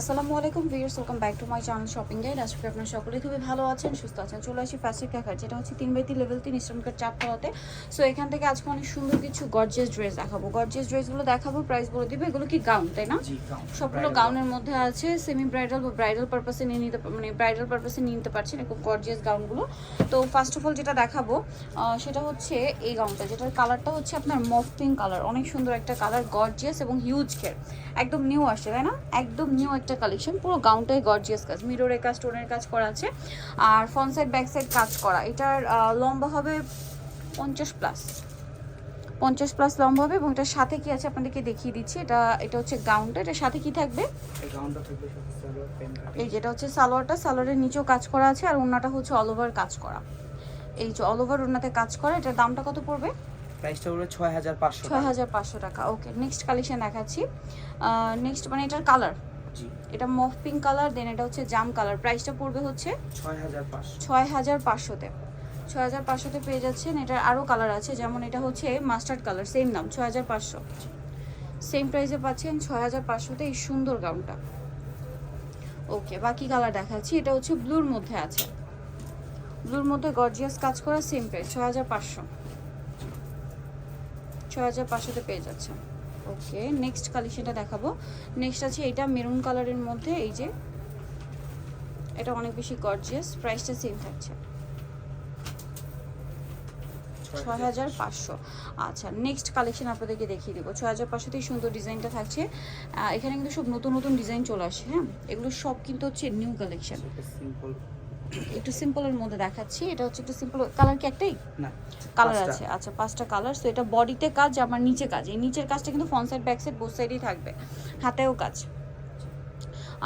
আসসালামু আলাইকুম viewers welcome back to my channel shopping guide. আজকে আপনারা সকলেই খুবই ভালো আছেন সুস্থ আছেন। চলে আসি ফ্যাসিক কাকার যেটা হচ্ছে তিন বাই তিন লেভেল তিন ইসলামিকের চারতলাতে সো এখান থেকে আজকে অনেক সুন্দর কিছু গর্জিয়াস ড্রেস দেখাবো। গর্জিয়াস ড্রেসগুলো দেখাবো প্রাইস বলে দিবে। এগুলো কি গাউন তাই না? সবগুলো গাউনের মধ্যে আছে সেমি ব্রাইডাল বা ব্রাইডাল পারপাসে নিয়ে নিতে মানে ব্রাইডাল পারপাসে নিয়ে নিতে পারছেন খুব গর্জিয়াস গাউনগুলো তো ফার্স্ট অফ অল যেটা দেখাবো সেটা হচ্ছে এই গাউনটা যেটার কালারটা হচ্ছে আপনার মফ পিঙ্ক কালার অনেক সুন্দর একটা কালার গর্জিয়াস এবং হিউজ ঘের একদম নিউ আসছে তাই না? একদম নিউ একটা কালেকশন পুরো গাউনটাই গর্জিয়াস কাজ। মিররের কাজ স্টোনের কাজ করা আছে। আর ফ্রন্ট সাইড ব্যাক সাইড কাজ করা। এটার লম্বা হবে পঞ্চাশ প্লাস পঞ্চাশ প্লাস লম্বা হবে এবং এটার সাথে কি আছে আপনাদেরকে দেখিয়ে দিচ্ছি। এটা এটা হচ্ছে গাউনটা এটার সাথে কি থাকবে? এই যেটা হচ্ছে সালোয়ারটা। সালোয়ারের নিচেও কাজ করা আছে আর ওনাটা হচ্ছে অল ওভার কাজ করা। এই যে অল ওভার ওনাতে কাজ করা। এটার দামটা কত পড়বে? প্রাইসটা হলো ছয় হাজার পাঁচশো ছয় হাজার পাঁচশো টাকা। ওকে নেক্সট কালেকশন দেখাচ্ছি। নেক্সট মানে এটার কালার জি। এটা মফ পিঙ্ক কালার দেন এটা হচ্ছে জাম কালার প্রাইসটা পড়বে হচ্ছে ছয় হাজার পাঁচশো। ছয় হাজার পাঁচশোতে। ছয় হাজার পাঁচশোতে পেয়ে যাচ্ছেন। এটার আরও কালার আছে যেমন এটা হচ্ছে মাস্টার্ড কালার সেম দাম ছয় হাজার পাঁচশো সেম প্রাইসে পাচ্ছেন ছয় হাজার পাঁচশোতে এই সুন্দর গাউনটা ওকে বাকি কালার দেখাচ্ছি। এটা হচ্ছে ব্লুর মধ্যে আছে। ব্লুর মধ্যে গর্জিয়াস কাজ করা সেম প্রাইস ছয় হাজার পাঁচশো। ছয় হাজার পাঁচশোতে পেয়ে যাচ্ছেন। ওকে নেক্সট কালেকশনটা দেখাবো। নেক্সট আছে এটা মেরুন কালারের মধ্যে, এই যে। এটা অনেক বেশি গর্জিয়াস প্রাইসটা সেম থাকছে। ছয় হাজার পাঁচশো। আচ্ছা নেক্সট কালেকশন আপনাদেরকে দেখিয়ে দেবো। হাজার পাঁচশোতেই সুন্দর ডিজাইনটা থাকছে। এখানে কিন্তু সব নতুন নতুন ডিজাইন চলে হ্যাঁ? এগুলো সব কিন্তু হচ্ছে নিউ কালেকশন একটু সিম্পলের মধ্যে দেখাচ্ছি। এটা হচ্ছে একটু সিম্পল কালার কি একটাই? না কালার আছে। আচ্ছা পাঁচটা কালার তো এটা বডিতে কাজ আমার নিচে কাজ। এই নিচের কাজটা কিন্তু front side back side both সাইডেই থাকবে। হাতেও কাজ।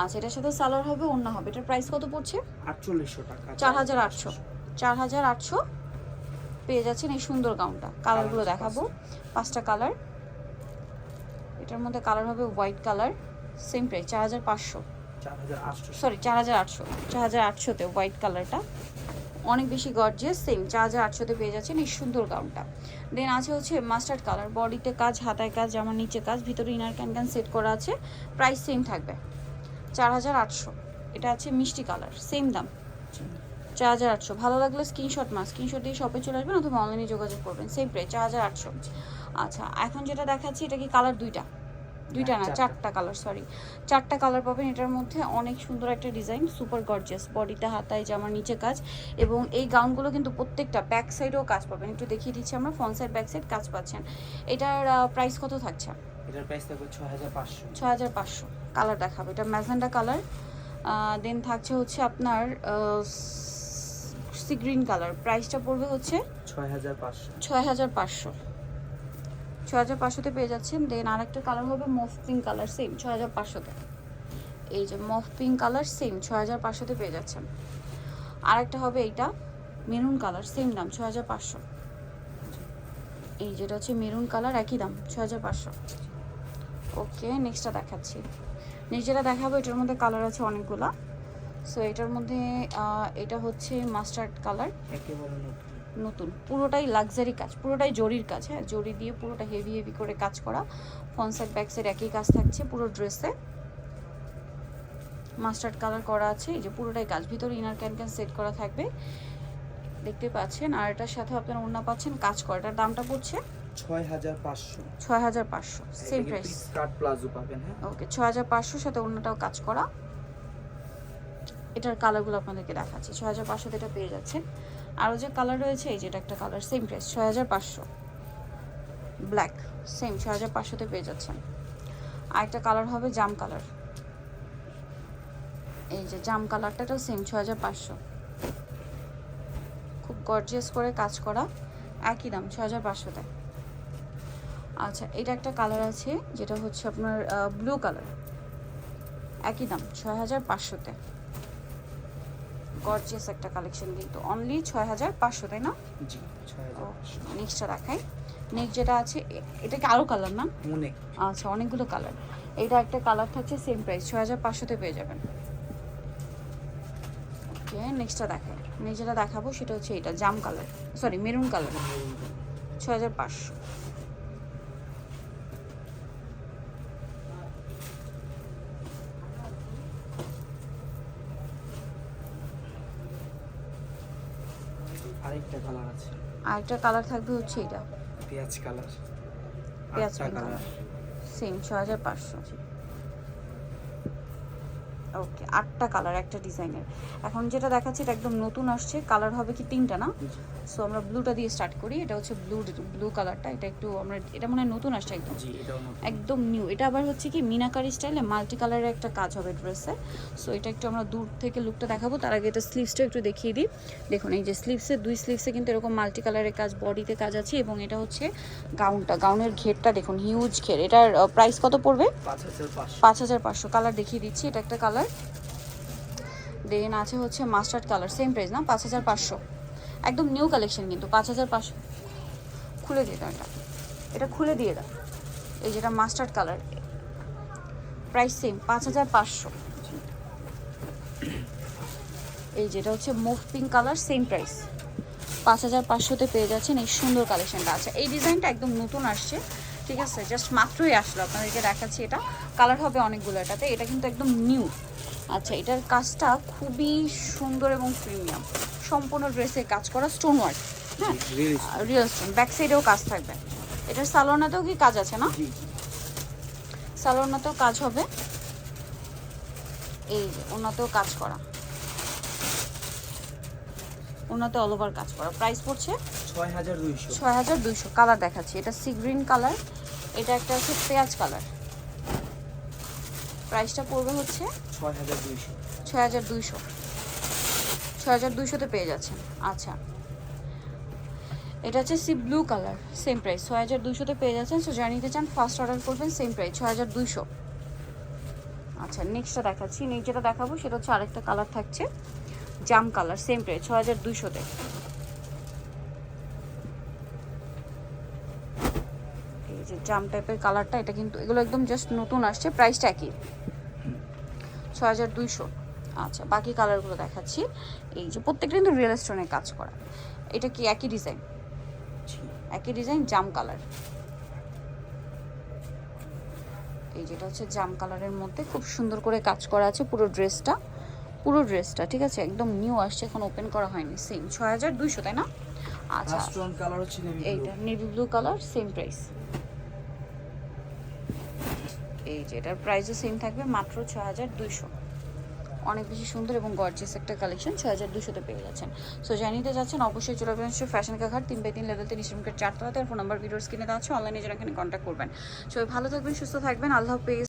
আচ্ছা এটার সাথে সালোয়ার হবে অন্য হবে। এটার প্রাইস কত পড়ছে? আটচল্লিশশো টাকা। চার হাজার আটশো। চার হাজার আটশো। পেয়ে যাচ্ছেন এই সুন্দর গাউনটা কালারগুলো দেখাবো। পাঁচটা কালার এটার মধ্যে কালার হবে হোয়াইট কালার সেম প্রাইস চার হাজার পাঁচশো। সরি চার হাজার আটশো। চার হাজার আটশোতে হোয়াইট কালারটা অনেক বেশি গর্জিয়াস সেম চার হাজার আটশোতে পেয়ে যাচ্ছেন এই সুন্দর গাউনটা দেন আছে হচ্ছে মাস্টার্ড কালার বডিতে কাজ, হাতায় কাজ জামার নিচে কাজ, ভিতরে ইনার ক্যান ক্যান সেট করা আছে। প্রাইস সেম থাকবে। চার হাজার আটশো। এটা আছে মিষ্টি কালার সেম দাম। চার হাজার আটশো। ভালো লাগলে স্ক্রিনশট মাস স্ক্রিনশট দিয়ে শপে চলে আসবেন অথবা অনলাইনে যোগাযোগ করবেন। সেম প্রাইস চার হাজার আটশো। আচ্ছা এখন যেটা দেখাচ্ছি, এটা কি কালার দুইটা? দুইটা না হ্যাঁ, চারটা। কালার সরি চারটা কালার পাবেন এটার মধ্যে অনেক সুন্দর একটা ডিজাইন সুপার গর্জিয়াস বডিতে হাতায় জামার নিচে কাজ। এবং এই গাউনগুলো কিন্তু প্রত্যেকটা ব্যাক সাইডেও কাজ পাবেন। একটু দেখিয়ে দিচ্ছি আমরা ফ্রন্ট সাইড ব্যাক সাইড কাজ পাচ্ছেন। এটার প্রাইস কত থাকছে? এটার প্রাইস থাকবে ছয় হাজার পাঁচশো। ছ হাজার পাঁচশো। কালার দেখাবো। এটা ম্যাজেন্ডা কালার দেন থাকছে হচ্ছে আপনার সি গ্রিন কালার প্রাইসটা পড়বে হচ্ছে ছয় হাজার পাঁচশো। ছয় হাজার পাঁচশো। ছয় হাজার পাঁচশোতে পেয়ে যাচ্ছেন। দেন আরেকটা কালার হবে মফ পিঙ্ক কালার সেম ছয় হাজার পাঁচশোতে। এই যে মফ পিঙ্ক কালার সেম ছয় হাজার পাঁচশোতে পেয়ে যাচ্ছেন। আরেকটা হবে এইটা মেরুন কালার সেম দাম, ছয় হাজার পাঁচশো। এই যেটা হচ্ছে মেরুন কালার একই দাম, ছয় হাজার পাঁচশো। ওকে নেক্সটটা দেখাচ্ছি। নেক্সট যেটা দেখাবো, এটার মধ্যে কালার আছে অনেকগুলা। সো এটার মধ্যে এটা হচ্ছে মাস্টার্ড কালার নতুন। পুরোটাই লাক্সারি কাজ পুরোটাই জরির কাজ হ্যাঁ? জরি দিয়ে পুরোটা হেভি হেভি করে কাজ করা। সাইড ব্যাক একই কাজ থাকছে পুরো ড্রেসে মাস্টার্ড কালার করা আছে এই যে পুরোটাই কাজ। ভিতরে ইনার ক্যান ক্যান সেট করা থাকবে। দেখতে পাচ্ছেন আর এটার সাথে আপনারা ওড়না পাচ্ছেন কাজ করা। এটার দামটা পড়ছে? ছয় হাজার পাঁচশো ছয় হাজার পাঁচশো সেম প্রাইস প্লাজো পাবেন হ্যাঁ? ওকে ছয় হাজার সাথে কাজ করা। এটার কালারগুলো আপনাদেরকে দেখাচ্ছি। ছয় হাজার পাঁচশোতে এটা পেয়ে যাচ্ছে আরও যে কালার রয়েছে, এই যেটা একটা কালার সেম প্রাইস ছয় হাজার পাঁচশো। ব্ল্যাক সেম ছয় হাজার পাঁচশোতে পেয়ে যাচ্ছেন। আরেকটা কালার হবে জাম কালার এই যে জাম কালারটা কালারটাটাও সেম ছয় হাজার পাঁচশো। খুব গর্জিয়াস করে কাজ করা, একই দাম, ছয় হাজার পাঁচশোতে। আচ্ছা এটা একটা কালার আছে, যেটা হচ্ছে আপনার ব্লু কালার একই দাম, ছয় হাজার পাঁচশোতে। গর্জিয়াস একটা কালেকশন কিন্তু অনলি ছয় হাজার পাঁচশো তাই না? জি নেক্সটটা দেখাই। নেক্সট যেটা আছে এটা কি আরও কালার না? অনেক। আচ্ছা অনেকগুলো কালার এইটা একটা কালার থাকছে সেম প্রাইস ছয় হাজার পাঁচশোতে পেয়ে যাবেন। ওকে নেক্সটটা দেখাই। নেক্সট যেটা দেখাবো সেটা হচ্ছে এটা জাম কালার সরি মেরুন কালার ছয় হাজার পাঁচশো। আরেকটা কালার আছে। আরেকটা কালার থাকবে হচ্ছে এটা। পেঁয়াজ কালার পেঁয়াজ কালার সেম ছ হাজার পাঁচশো। ওকে আটটা কালার একটা ডিজাইনের এখন যেটা দেখাচ্ছে এটা একদম নতুন আসছে। কালার হবে কি তিনটা না? সো আমরা ব্লুটা দিয়ে স্টার্ট করি। এটা হচ্ছে ব্লু ব্লু কালারটা এটা একটু আমরা এটা মনে হয় নতুন আসছে একদম। জি এটাও নতুন। একদম নিউ এটা আবার হচ্ছে কি মিনাকারি স্টাইলে মাল্টি কালারের একটা কাজ হবে ড্রেসে সো এটা একটু আমরা দূর থেকে লুকটা দেখাবো। তার আগে এটা স্লিভসটা একটু দেখিয়ে দিই। দেখুন এই যে স্লিভসে দুই স্লিভসে কিন্তু এরকম মাল্টি কালারের কাজ বডিতে কাজ আছে এবং এটা হচ্ছে গাউনটা গাউনের ঘেরটা দেখুন হিউজ ঘের। এটার প্রাইস কত পড়বে? পাঁচ হাজার পাঁচশো। কালার দেখিয়ে দিচ্ছি। এটা একটা কালার দেন আছে হচ্ছে মাস্টার্ড কালার সেম প্রাইস না? পাঁচ হাজার পাঁচশো। একদম নিউ কালেকশন কিন্তু, পাঁচ হাজার পাঁচশো। খুলে দিয়ে দাও এটা। এটা খুলে দিয়ে দাও। এই যেটা মাস্টার্ড কালার প্রাইস সেম পাঁচ হাজার পাঁচশো। এই যেটা হচ্ছে mauve pink colour same price পাঁচ হাজার পাঁচশোতে পেয়ে যাচ্ছেন এই সুন্দর কালেকশনটা আছে এই ডিজাইনটা একদম নতুন আসছে, ঠিক আছে? জাস্ট মাত্রই আসলো। আপনাদেরকে দেখাচ্ছি এটা। কালার হবে অনেকগুলো এটাতে। এটা কিন্তু একদম নিউ আচ্ছা এটার কাজটা খুবই সুন্দর এবং প্রিমিয়াম। সম্পূর্ণ ড্রেসে কাজ করা স্টোন ওয়ার্ক হ্যাঁ রিয়েল স্টোন। ব্যাক সাইডেও কাজ থাকবে। এটার সালোনাতেও কি কাজ আছে না? সালোনাতেও কাজ হবে। এই যে ওনাতেও কাজ করা। ওনাতে অল ওভার কাজ করা। প্রাইস পড়ছে? ছয় হাজার দুইশো। ছয় হাজার দুইশো। কালার দেখাচ্ছি। এটা সি গ্রিন কালার এটা একটা হচ্ছে পেঁয়াজ কালার প্রাইসটা পড়বে হচ্ছে ছয় হাজার দুইশো। ছয় হাজার দুইশো। ছয় হাজার দুইশোতে পেয়ে যাচ্ছেন। আচ্ছা। এটা হচ্ছে sea blue colour same price. ছয় হাজার দুইশোতে পেয়ে যাচ্ছেন। সো যারা নিতে চান ফার্স্ট অর্ডার করবেন সেম প্রাইস ছয় হাজার দুইশো। আচ্ছা নেক্সটটা দেখাচ্ছি। নেক্সট যেটা দেখাবো সেটা হচ্ছে আরেকটা কালার থাকছে জাম কালার সেম প্রাইস ছয় হাজার দুইশোতে এই যে জাম টাইপের কালারটা এটা কিন্তু এগুলো একদম জাস্ট নতুন আসছে প্রাইসটা একই। ছ হাজার দুইশো। আচ্ছা বাকি কালারগুলো দেখাচ্ছি। এই যে প্রত্যেকটা কিন্তু রিয়েল স্টোনের কাজ করা। এটা কি একই ডিজাইন একই ডিজাইন জাম কালার এই যেটা হচ্ছে জাম কালারের মধ্যে খুব সুন্দর করে কাজ করা আছে পুরো ড্রেসটা পুরো ড্রেসটা ঠিক আছে? একদম নিউ আসছে এখন ওপেন করা হয়নি। সেম ছয় হাজার দুইশো তাই না? আচ্ছা। লাস্ট কালার হচ্ছে এইটা navy blue colour same price এই যে, এটার প্রাইসও সেম থাকবে মাত্র ছ হাজার দুইশো। অনেক বেশি সুন্দর এবং গর্জিয়াস একটা কালেকশন ছয় হাজার দুশোতে পেয়ে যাচ্ছেন। সো জানিতে যাচ্ছেন, অবশ্যই চলে আসবেন ফ্যাশন কাঘাট তিন বাই তিন লেভেল তিন ইসলামকের চারতলাতে। ফোন নাম্বার ভিডিওস দেওয়া আছে অনলাইনে যারা এখানে কন্ট্যাক্ট করবেন। সবাই ভালো থাকবেন, সুস্থ থাকবেন, আল্লাহ হাফেজ।